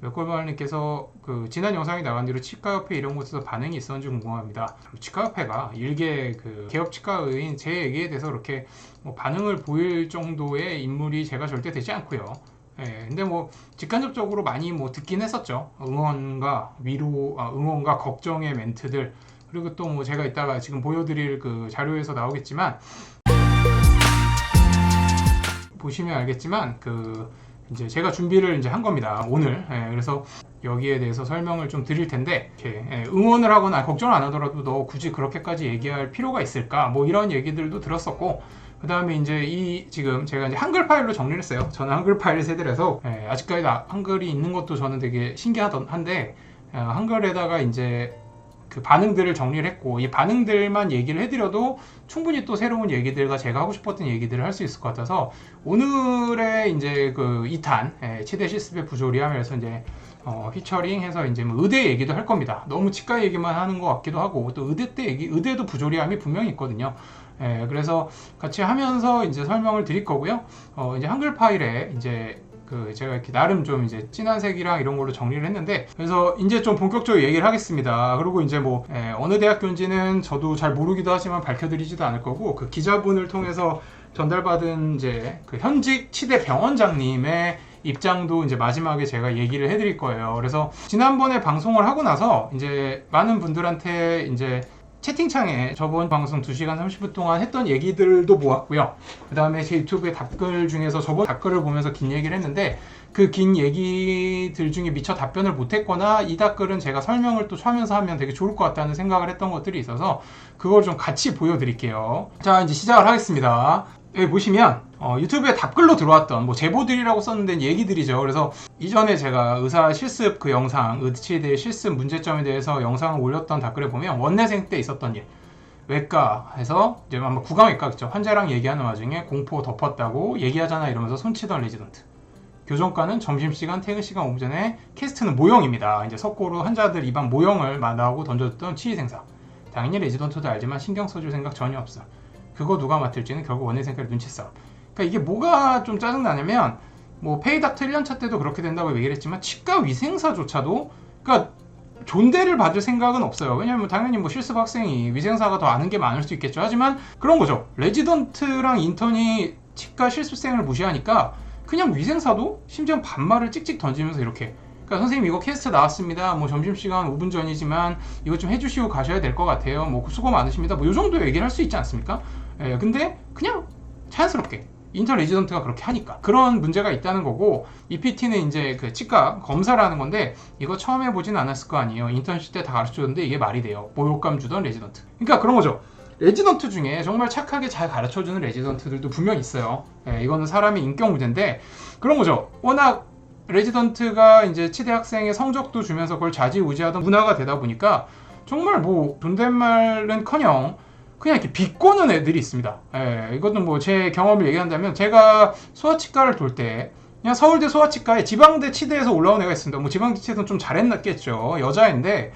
맥골마을님께서 그 지난 영상이 나간 뒤로 치과협회 이런 곳에서 반응이 있었는지 궁금합니다. 치과협회가 일개 그 개업 치과의인 제 얘기에 대해서 그렇게 뭐 반응을 보일 정도의 인물이 제가 절대 되지 않고요. 예, 근데 뭐 직간접적으로 많이 뭐 듣긴 했었죠. 응원과 위로, 아, 응원과 걱정의 멘트들 그리고 또 뭐 제가 이따가 지금 보여드릴 그 자료에서 나오겠지만 보시면 알겠지만 그 이제 제가 준비를 이제 한 겁니다 오늘. 예, 그래서 여기에 대해서 설명을 좀 드릴 텐데 이렇게 예, 응원을 하거나 걱정을 안 하더라도 너 굳이 그렇게까지 얘기할 필요가 있을까? 뭐 이런 얘기들도 들었었고 그 다음에 이제 이 지금 제가 이제 한글 파일로 정리를 했어요. 저는 한글 파일 세대라서 예, 아직까지 나- 한글이 있는 것도 저는 되게 신기하던 한데 어, 한글에다가 이제 그 반응들을 정리를 했고 이 반응들만 얘기를 해드려도 충분히 또 새로운 얘기들과 제가 하고 싶었던 얘기들을 할 수 있을 것 같아서 오늘의 이제 그 2탄 예, 치대 실습의 부조리함에서 이제 어, 피처링해서 이제 뭐 의대 얘기도 할 겁니다. 너무 치과 얘기만 하는 것 같기도 하고 또 의대 때 얘기 의대도 부조리함이 분명히 있거든요. 예, 그래서 같이 하면서 이제 설명을 드릴 거고요. 어, 이제 한글 파일에 이제 그 제가 이렇게 나름 좀 이제 진한 색이랑 이런 걸로 정리를 했는데 그래서 이제 좀 본격적으로 얘기를 하겠습니다. 그리고 이제 뭐 예, 어느 대학교인지는 저도 잘 모르기도 하지만 밝혀드리지도 않을 거고 그 기자분을 통해서 전달받은 이제 그 현직 치대 병원장님의 입장도 이제 마지막에 제가 얘기를 해드릴 거예요. 그래서 지난번에 방송을 하고 나서 이제 많은 분들한테 이제 채팅창에 저번 방송 2시간 30분 동안 했던 얘기들도 모았고요. 그 다음에 제 유튜브의 답글 중에서 저번 답글을 보면서 긴 얘기를 했는데 그 긴 얘기들 중에 미처 답변을 못했거나 이 답글은 제가 설명을 또 하면서 하면 되게 좋을 것 같다는 생각을 했던 것들이 있어서 그걸 좀 같이 보여드릴게요. 자, 이제 시작을 하겠습니다. 여기 보시면 어, 유튜브에 답글로 들어왔던 뭐 제보들이라고 썼는데 얘기들이죠. 그래서 이전에 제가 의사 실습 그 영상, 의치대 실습 문제점에 대해서 영상을 올렸던 답글에 보면 원내생 때 있었던 일. 외과에서 이제 아마 구강외과겠죠. 환자랑 얘기하는 와중에 공포 덮었다고 얘기하잖아 이러면서 손치던 레지던트. 교정과는 점심시간, 퇴근시간 오후 전에 캐스트는 모형입니다. 이제 석고로 환자들 입안 모형을 나오고 던져줬던 치의생사. 당연히 레지던트도 알지만 신경 써줄 생각 전혀 없어. 그거 누가 맡을지는 결국 원내생까지 눈치 싸움. 그러니까 이게 뭐가 좀 짜증나냐면 뭐 페이닥터 1년차 때도 그렇게 된다고 얘기를 했지만 치과 위생사조차도 그러니까 존대를 받을 생각은 없어요. 왜냐면 당연히 뭐 실습 학생이 위생사가 더 아는 게 많을 수 있겠죠. 하지만 그런 거죠. 레지던트랑 인턴이 치과 실습생을 무시하니까 그냥 위생사도 심지어 반말을 찍찍 던지면서 이렇게 그러니까 선생님 이거 캐스트 나왔습니다. 뭐 점심시간 5분 전이지만 이거 좀 해주시고 가셔야 될 것 같아요. 뭐 수고 많으십니다. 뭐 이 정도 얘기를 할 수 있지 않습니까? 예, 근데 그냥 자연스럽게 인턴 레지던트가 그렇게 하니까 그런 문제가 있다는 거고 이 PT는 이제 그 치과 검사라는 건데 이거 처음 해보진 않았을 거 아니에요. 인턴십 때 다 가르쳐줬는데 이게 말이 돼요. 모욕감 주던 레지던트. 그러니까 그런 거죠. 레지던트 중에 정말 착하게 잘 가르쳐주는 레지던트들도 분명 있어요. 예, 이거는 사람의 인격 문제인데 그런 거죠. 워낙 레지던트가 이제 치대 학생의 성적도 주면서 그걸 좌지우지하던 문화가 되다 보니까 정말 뭐 존댓말은커녕 그냥 이렇게 비꼬는 애들이 있습니다. 예, 이것도 뭐 제 경험을 얘기한다면 제가 소아치과를 돌 때 그냥 서울대 소아치과에 지방대 치대에서 올라온 애가 있습니다. 뭐 지방대 치대는 좀 잘했겠죠. 여자인데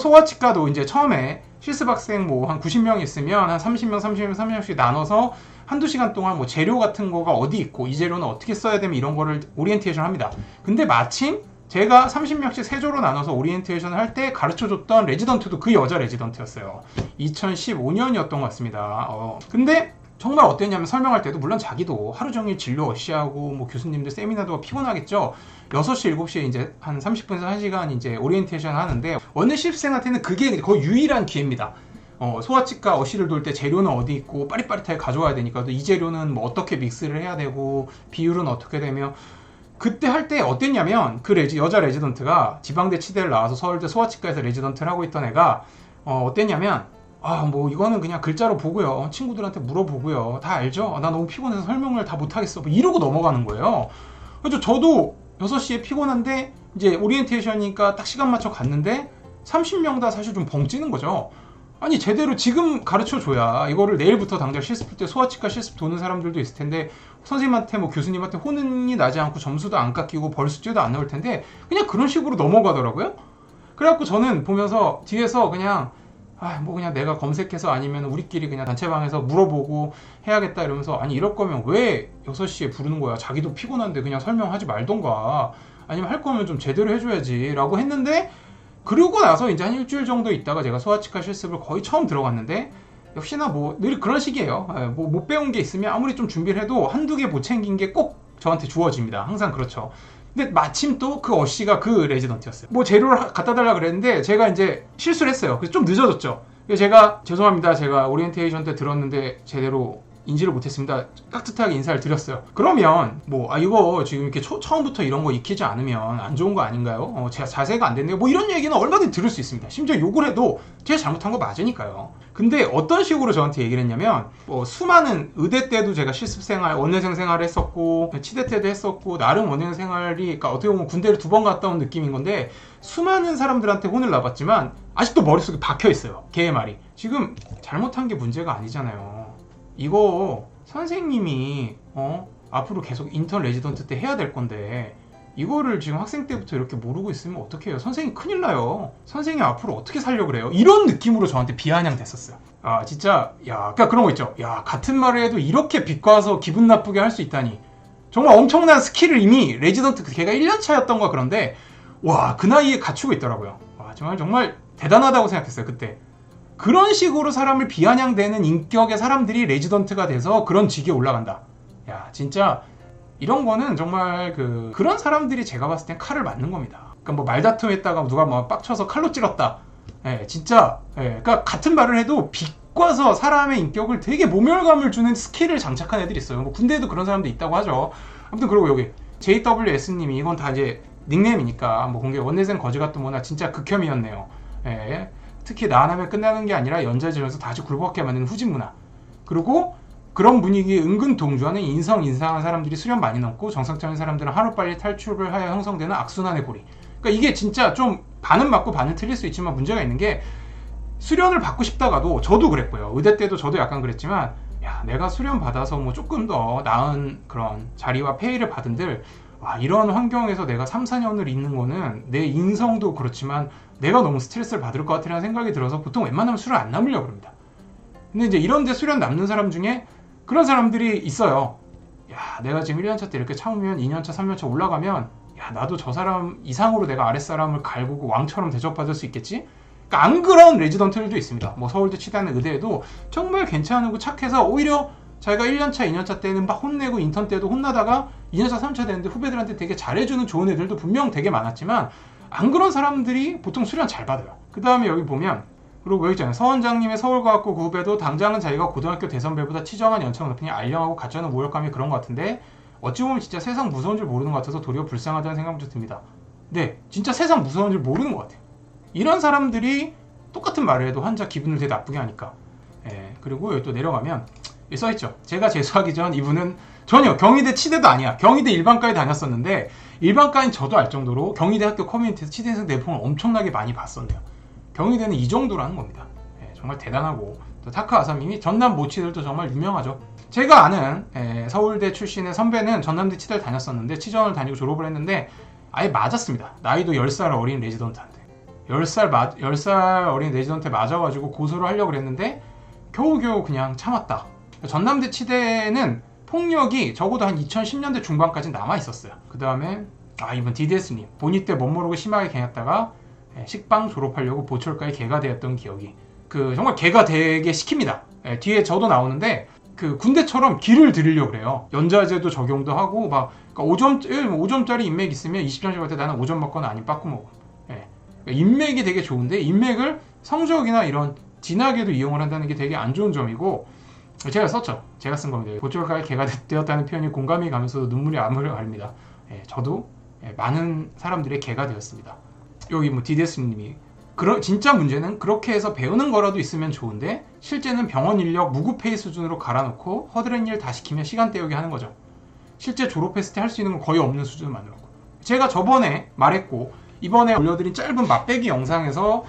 소아치과도 이제 처음에 실습 학생 뭐 한 90명 있으면 한 30명, 30명, 30명씩 나눠서 한두 시간 동안 뭐 재료 같은 거가 어디 있고 이 재료는 어떻게 써야 되면 이런 거를 오리엔테이션 합니다. 근데 마침 제가 30명씩 세조로 나눠서 오리엔테이션을 할 때 가르쳐줬던 레지던트도 그 여자 레지던트였어요. 2015년이었던 것 같습니다. 어, 근데 정말 어땠냐면 설명할 때도 물론 자기도 하루 종일 진료 어시하고 뭐 교수님들 세미나도 피곤하겠죠. 6시, 7시에 이제 한 30분에서 1시간 이제 오리엔테이션 하는데 어느 실습생한테는 그게 거의 유일한 기회입니다. 어, 소아치과 어시를 돌 때 재료는 어디 있고 빠릿빠릿하게 가져와야 되니까 또이 재료는 뭐 어떻게 믹스를 해야 되고 비율은 어떻게 되며 그때 할 때 어땠냐면 그 레지 여자 레지던트가 지방대 치대를 나와서 서울대 소아치과에서 레지던트를 하고 있던 애가 어, 어땠냐면 아 뭐 이거는 그냥 글자로 보고요. 친구들한테 물어보고요. 다 알죠? 나 너무 피곤해서 설명을 다 못하겠어. 뭐 이러고 넘어가는 거예요. 그래서 저도 6시에 피곤한데 이제 오리엔테이션이니까 딱 시간 맞춰 갔는데 30명 다 사실 좀 벙찌는 거죠. 아니 제대로 지금 가르쳐 줘야 이거를 내일부터 당장 실습할 때 소아치과 실습 도는 사람들도 있을 텐데 선생님한테 뭐 교수님한테 혼이 나지 않고 점수도 안 깎이고 벌수제도 안 나올 텐데 그냥 그런 식으로 넘어가더라고요. 그래갖고 저는 보면서 뒤에서 그냥 아 뭐 그냥 내가 검색해서 아니면 우리끼리 그냥 단체방에서 물어보고 해야겠다 이러면서 아니 이럴 거면 왜 6시에 부르는 거야 자기도 피곤한데 그냥 설명하지 말던가 아니면 할 거면 좀 제대로 해줘야지 라고 했는데 그러고 나서 이제 한 일주일 정도 있다가 제가 소아치과 실습을 거의 처음 들어갔는데 역시나 뭐 늘 그런 식이에요. 예, 뭐못 배운 게 있으면 아무리 좀 준비를 해도 한두 개 못 챙긴 게 꼭 저한테 주어집니다. 항상 그렇죠. 근데 마침 또 그 어씨가 그 레지던트였어요. 뭐 재료를 하- 갖다 달라 그랬는데 제가 이제 실수를 했어요. 그래서 좀 늦어졌죠. 제가 죄송합니다. 제가 오리엔테이션 때 들었는데 제대로 인지를 못했습니다. 깍듯하게 인사를 드렸어요. 그러면 뭐 아 이거 지금 이렇게 초- 처음부터 이런 거 익히지 않으면 안 좋은 거 아닌가요? 어, 제가 자세가 안 됐네요. 뭐 이런 얘기는 얼마든지 들을 수 있습니다. 심지어 욕을 해도 제가 잘못한 거 맞으니까요. 근데 어떤 식으로 저한테 얘기를 했냐면 뭐 수많은 의대 때도 제가 실습 생활, 원내생 생활을 했었고 치대 때도 했었고 나름 원내생 생활이 그러니까 어떻게 보면 군대를 두 번 갔다 온 느낌인 건데 수많은 사람들한테 혼을 나봤지만 아직도 머릿속에 박혀 있어요. 걔의 말이. 지금 잘못한 게 문제가 아니잖아요. 이거 선생님이 어 앞으로 계속 인턴 레지던트 때 해야 될 건데 이거를 지금 학생 때부터 이렇게 모르고 있으면 어떡해요? 선생님 큰일 나요. 선생님 앞으로 어떻게 살려 그래요? 이런 느낌으로 저한테 비아냥 됐었어요. 아 진짜 야 그러니까 그런 거 있죠. 야 같은 말을 해도 이렇게 비꼬아서 기분 나쁘게 할 수 있다니. 정말 엄청난 스킬을 이미 레지던트 걔가 1년 차였던 거 그런데 와 그 나이에 갖추고 있더라고요. 와 정말 정말 대단하다고 생각했어요 그때. 그런 식으로 사람을 비아냥대는 인격의 사람들이 레지던트가 돼서 그런 직에 올라간다. 야 진짜 이런 거는 정말 그 그런 사람들이 제가 봤을 땐 칼을 맞는 겁니다. 그러니까 뭐 말다툼했다가 누가 뭐 빡쳐서 칼로 찔렀다. 예, 진짜 예, 그러니까 같은 말을 해도 비꼬아서 사람의 인격을 되게 모멸감을 주는 스킬을 장착한 애들이 있어요. 뭐 군대에도 그런 사람도 있다고 하죠. 아무튼 그리고 여기 JWS님이 이건 다 이제 닉네임이니까 뭐 공개 원내생 거지 같은 거나 진짜 극혐이었네요. 예. 특히 나 하나면 끝나는 게 아니라 연좌지면서 다시 굴복하게 만드는 후진 문화. 그리고 그런 분위기에 은근 동조하는 인성 인상한 사람들이 수련 많이 넘고 정상적인 사람들은 하루빨리 탈출을 하여 형성되는 악순환의 고리. 그러니까 이게 진짜 좀 반은 맞고 반은 틀릴 수 있지만 문제가 있는 게 수련을 받고 싶다가도 저도 그랬고요. 의대 때도 저도 약간 그랬지만 야 내가 수련 받아서 뭐 조금 더 나은 그런 자리와 페이를 받은들 와 이런 환경에서 내가 3, 4년을 있는 거는 내 인성도 그렇지만 내가 너무 스트레스를 받을 것 같다는 생각이 들어서 보통 웬만하면 술을 안 남으려고 합니다. 근데 이제 이런 데 수련 남는 사람 중에 그런 사람들이 있어요. 야, 내가 지금 1년차 때 이렇게 참으면 2년차, 3년차 올라가면 야, 나도 저 사람 이상으로 내가 아랫사람을 갈구고 왕처럼 대접받을 수 있겠지? 그러니까 안 그런 레지던트들도 있습니다. 뭐 서울대 치다는 의대에도 정말 괜찮고 착해서 오히려 자기가 1년차, 2년차 때는 막 혼내고 인턴 때도 혼나다가 2년차, 3년차 되는데 후배들한테 되게 잘해주는 좋은 애들도 분명 되게 많았지만 안 그런 사람들이 보통 수련 잘 받아요. 그 다음에 여기 보면 그리고 여기 있잖아요. 서 원장님의 서울과학고 그 후배도 당장은 자기가 고등학교 대선배보다 치정한 연청 높으니 알량하고 가짜는 모욕감이 그런 것 같은데 어찌 보면 진짜 세상 무서운 줄 모르는 것 같아서 도리어 불쌍하다는 생각도 듭니다. 네, 진짜 세상 무서운 줄 모르는 것 같아요. 이런 사람들이 똑같은 말을 해도 환자 기분을 되게 나쁘게 하니까. 예, 그리고 여기 또 내려가면 여기 써있죠. 제가 재수하기 전 이분은 전혀 경희대 치대도 아니야. 경희대 일반과에 다녔었는데 일반과인 저도 알 정도로 경희대 학교 커뮤니티에서 치대생 내용을 엄청나게 많이 봤었네요. 경희대는 이 정도로 하는 겁니다. 예, 정말 대단하고 또 타카 아사님이 전남 모치들도 정말 유명하죠. 제가 아는 예, 서울대 출신의 선배는 전남대 치대를 다녔었는데 치전을 다니고 졸업을 했는데 아예 맞았습니다. 나이도 10살 어린 레지던트한테 10살, 마, 10살 어린 레지던트에 맞아가지고 고소를 하려고 그랬는데 겨우겨우 그냥 참았다. 전남대 치대는 폭력이 적어도 한 2010년대 중반까지 남아 있었어요. 그 다음에 아 이번 DDS님 본의 때 멋모르고 심하게 개했다가 예, 식빵 졸업하려고 보철가에 개가 되었던 기억이 그 정말 개가 되게 시킵니다. 예, 뒤에 저도 나오는데 그 군대처럼 길을 들이려고 그래요. 연자제도 적용도 하고 막 그러니까 5점 5점짜리 인맥 있으면 20점씩 할때 나는 5점 먹거나 아니면 빠꾸 먹어. 예. 그러니까 인맥이 되게 좋은데 인맥을 성적이나 이런 진학에도 이용을 한다는 게 되게 안 좋은 점이고 제가 썼죠. 제가 쓴 겁니다. 보철가에 개가 되- 되었다는 표현이 공감이 가면서도 눈물이 안무를 가립니다. 예, 저도 예, 많은 사람들의 개가 되었습니다. 여기 뭐 디데스님이 그러, 진짜 문제는 그렇게 해서 배우는 거라도 있으면 좋은데 실제는 병원 인력 무구페이 수준으로 갈아놓고 허드렛 일 다 시키면 시간 때우기 하는 거죠. 실제 졸업했을 때 할 수 있는 건 거의 없는 만들었고 제가 저번에 말했고 이번에 올려드린 짧은 맛배기 영상에서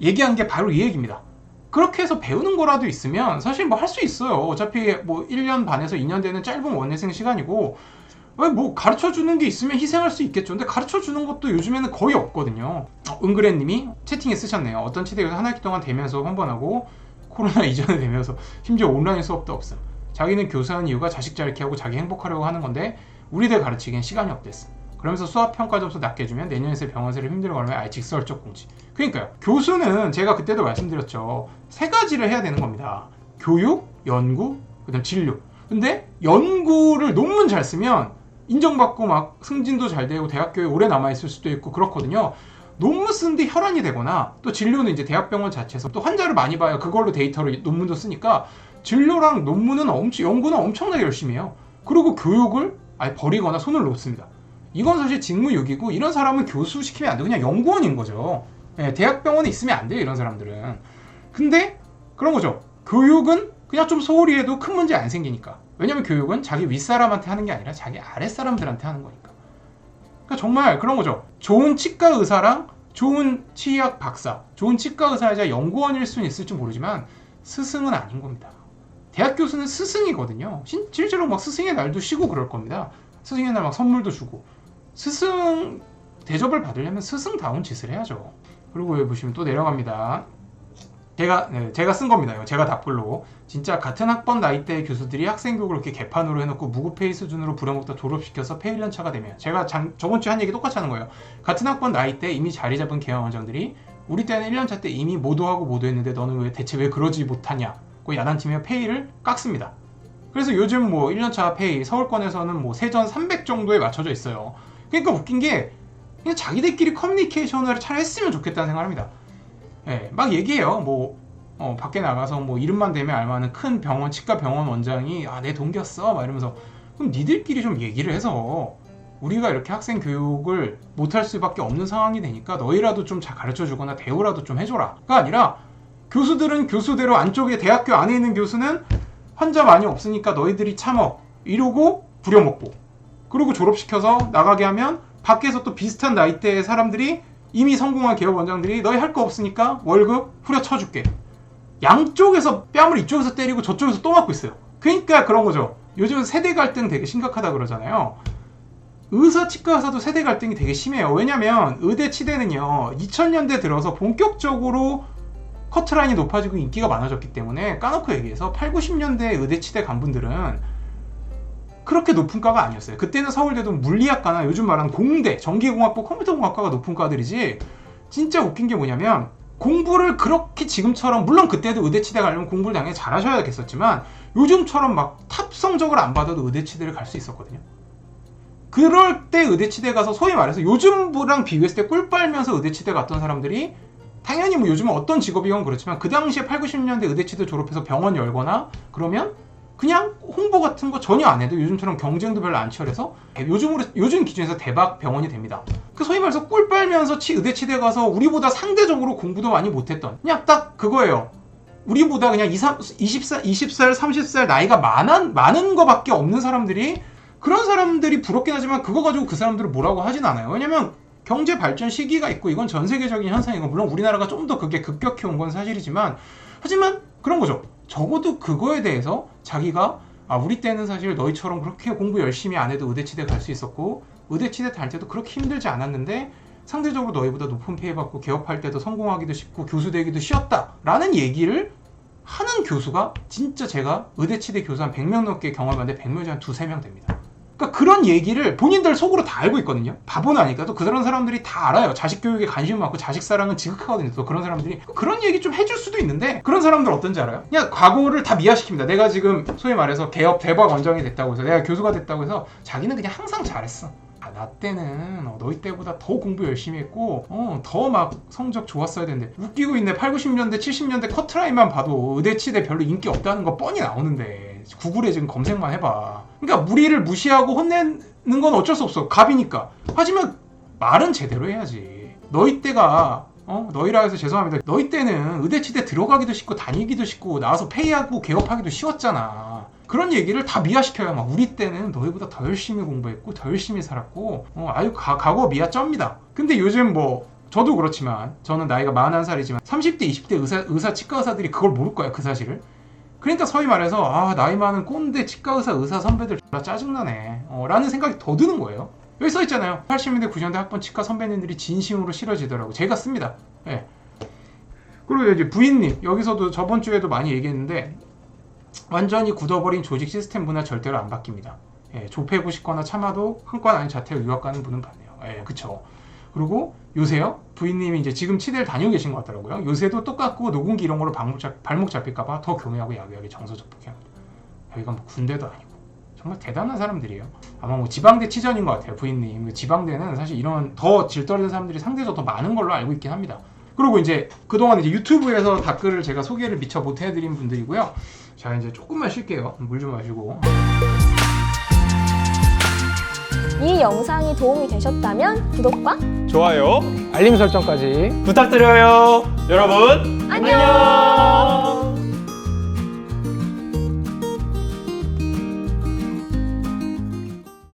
얘기한 게 바로 이 얘기입니다. 그렇게 해서 배우는 거라도 있으면 사실 뭐 할 수 있어요. 어차피 뭐 1년 반에서 2년 되는 짧은 원내생 시간이고 왜뭐 가르쳐 주는 게 있으면 희생할 수 있겠죠. 근데 가르쳐 주는 것도 요즘에는 거의 없거든요. 어, 은그레님이 채팅에 쓰셨네요. 어떤 치대에서 한 학기 동안 대면서 헌번하고 코로나 이전에 되면서 심지어 온라인 수업도 없음. 자기는 교사한 이유가 자식 자르게 하고 자기 행복하려고 하는 건데 우리들 가르치기엔 시간이 없댔음. 그러면서 수학 평가 점수 낮게 주면 내년에서 병원세를 힘들어 걸면 아예 직설적 공지. 그러니까요. 교수는 제가 그때도 말씀드렸죠. 세 가지를 해야 되는 겁니다. 교육, 연구, 그 다음 진료. 근데 연구를 논문 잘 쓰면 인정받고 막 승진도 잘 되고 대학교에 오래 남아 있을 수도 있고 그렇거든요. 논문 쓰는데 혈안이 되거나 또 진료는 이제 대학병원 자체에서 또 환자를 많이 봐요. 그걸로 데이터를 논문도 쓰니까 진료랑 논문은 엄청 연구는 엄청나게 열심히 해요. 그리고 교육을 아예 버리거나 손을 놓습니다. 이건 사실 직무유기고 이런 사람은 교수 시키면 안 되고 그냥 연구원인 거죠. 예, 대학병원에 있으면 안 돼요 이런 사람들은. 근데 그런 거죠. 교육은 그냥 좀 소홀히 해도 큰 문제 안 생기니까. 왜냐면 교육은 자기 윗사람한테 하는 게 아니라 자기 아랫사람들한테 하는 거니까. 그러니까 정말 그런 거죠. 좋은 치과 의사랑 좋은 치의학 박사, 좋은 치과 의사이자 연구원일 수는 있을지 모르지만 스승은 아닌 겁니다. 대학 교수는 스승이거든요. 신- 실제로 막 스승의 날도 쉬고 그럴 겁니다. 스승의 날 막 선물도 주고. 스승 대접을 받으려면 스승다운 짓을 해야죠. 그리고 여기 보시면 또 내려갑니다. 제가 네, 제가 쓴 겁니다. 이거 제가 답글로 진짜 같은 학번 나이대의 교수들이 학생 교육을 이렇게 개판으로 해놓고 무급페이 수준으로 부려먹다 졸업시켜서 폐 1년 차가 되면 제가 장- 저번 주에 한 얘기 똑같이 하는 거예요. 같은 학번 나이대 이미 자리 잡은 개헌 원장들이 우리 때는 1년 차 때 이미 모두하고 모두했는데 너는 왜 대체 왜 그러지 못하냐? 그 야단팀의 페이를 깎습니다. 그래서 요즘 뭐 1년차 페이 서울권에서는 뭐 세전 300 정도에 맞춰져 있어요. 그러니까 웃긴 게 그냥 자기들끼리 커뮤니케이션을 잘 했으면 좋겠다는 생각을 합니다. 예, 막 얘기해요. 뭐 어, 밖에 나가서 뭐 이름만 대면 알만한 큰 병원 치과 병원 원장이 아 내 동기였어 막 이러면서 그럼 니들끼리 좀 얘기를 해서 우리가 이렇게 학생 교육을 못할 수밖에 없는 상황이 되니까 너희라도 좀 잘 가르쳐 주거나 대우라도 좀 해줘라가 아니라 교수들은 교수대로 안쪽에 대학교 안에 있는 교수는 환자 많이 없으니까 너희들이 참어 이러고 부려먹고 그리고 졸업시켜서 나가게 하면 밖에서 또 비슷한 나이대의 사람들이 이미 성공한 기업 원장들이 너희 할 거 없으니까 월급 후려쳐줄게. 양쪽에서 뺨을 이쪽에서 때리고 저쪽에서 또 맞고 있어요. 그러니까 그런 거죠. 요즘 세대 갈등 되게 심각하다 그러잖아요. 의사 치과 의사도 세대 갈등이 되게 심해요. 왜냐면 의대 치대는요 2000년대 들어서 본격적으로 커트라인이 높아지고 인기가 많아졌기 때문에 까놓고 얘기해서 8, 90년대 의대 치대 간분들은 그렇게 높은 과가 아니었어요. 그때는 서울대도 물리학과나 요즘 말하는 공대, 전기공학부, 컴퓨터공학과가 높은 과들이지 진짜 웃긴 게 뭐냐면 공부를 그렇게 지금처럼 물론 그때도 의대치대 가려면 공부를 당연히 잘하셔야겠었지만 요즘처럼 막 탑 성적을 안 받아도 의대치대를 갈 수 있었거든요. 그럴 때 의대치대 가서 소위 말해서 요즘부랑 비교했을 때 꿀 빨면서 의대치대 갔던 사람들이 당연히 뭐 요즘은 어떤 직업이건 그렇지만 그 당시에 8, 90년대 의대치대 졸업해서 병원 열거나 그러면 그냥 홍보 같은 거 전혀 안 해도 요즘처럼 경쟁도 별로 안 치열해서 요즘으로 요즘 기준에서 대박 병원이 됩니다. 그 소위 말해서 꿀 빨면서 치 의대 치대 가서 우리보다 상대적으로 공부도 많이 못했던 그냥 딱 그거예요. 우리보다 그냥 20, 20살, 20살, 30살 나이가 많은 많은 거밖에 없는 사람들이 그런 사람들이 부럽긴 하지만 그거 가지고 그 사람들을 뭐라고 하진 않아요. 왜냐면 경제 발전 시기가 있고 이건 전 세계적인 현상이고 물론 우리나라가 좀 더 그게 급격히 온 건 사실이지만 하지만 그런 거죠. 적어도 그거에 대해서 자기가 아 우리 때는 사실 너희처럼 그렇게 공부 열심히 안 해도 의대치대 갈 수 있었고 의대치대 달 때도 그렇게 힘들지 않았는데 상대적으로 너희보다 높은 페이 받고 개업할 때도 성공하기도 쉽고 교수 되기도 쉬웠다 라는 얘기를 하는 교수가 진짜 제가 의대치대 교수 한 100명 넘게 경험하는데 100명 중에 한 두세 명 됩니다. 그러니까 그런 얘기를 본인들 속으로 다 알고 있거든요. 바보는 아니까 또 그런 사람들이 다 알아요. 자식 교육에 관심 많고 자식 사랑은 지극하거든요. 또 그런 사람들이 그런 얘기 좀 해줄 수도 있는데 그런 사람들 어떤지 알아요? 그냥 과거를 다 미화시킵니다. 내가 지금 소위 말해서 개업 대박 원장이 됐다고 해서 내가 교수가 됐다고 해서 자기는 그냥 항상 잘했어. 아, 나 때는 어, 너희 때보다 더 공부 열심히 했고 어, 더 막 성적 좋았어야 되는데 웃기고 있네 8, 90년대 70년대 커트라인만 봐도 의대 치대 별로 인기 없다는 거 뻔히 나오는데 구글에 지금 검색만 해봐 그러니까 무리를 무시하고 혼내는 건 어쩔 수 없어 갑이니까 하지만 말은 제대로 해야지 너희 때가 어? 너희라 해서 죄송합니다 너희 때는 의대치대 들어가기도 쉽고 다니기도 쉽고 나와서 페이하고 개업하기도 쉬웠잖아 그런 얘기를 다 미화시켜요. 막 우리 때는 너희보다 더 열심히 공부했고 더 열심히 살았고 어, 아유 가, 과거 미화 쩝니다. 근데 요즘 뭐 저도 그렇지만 저는 나이가 41살이지만 30대 20대 의사, 의사 치과 의사들이 그걸 모를 거야 그 사실을. 그러니까 서희 말해서 아 나이 많은 꼰대 치과 의사 선배들 존나 짜증나네 어, 라는 생각이 더 드는 거예요. 여기 써 있잖아요. 80년대 90년대 학번 치과 선배님들이 진심으로 싫어지더라고. 제가 씁니다. 예. 그리고 이제 부인님 여기서도 저번 주에도 많이 얘기했는데 완전히 굳어버린 조직 시스템 문화 절대로 안 바뀝니다. 예, 조폐고 싶거나 참아도 한 건 아닌 자퇴로 유학 가는 분은 봤네요. 예, 그쵸. 그리고 요새요 부인님이 이제 지금 치대를 다니고 계신 것 같더라고요. 요새도 똑같고 녹음기 이런 걸로 발목, 잡, 발목 잡힐까봐 더 교묘하고 야비하게 정서 접촉해합니다. 여기가 뭐 군대도 아니고 정말 대단한 사람들이에요. 아마 뭐 지방대 치전인 것 같아요, 부인님. 그 지방대는 사실 이런 더 질떨어진 사람들이 상대적으로 더 많은 걸로 알고 있긴 합니다. 그리고 이제 그동안 이제 유튜브에서 댓글을 제가 소개를 미처 못 해드린 분들이고요. 자 이제 조금만 쉴게요. 물 좀 마시고. 이 영상이 도움이 되셨다면 구독과 좋아요 알림 설정까지 부탁드려요. 여러분 안녕!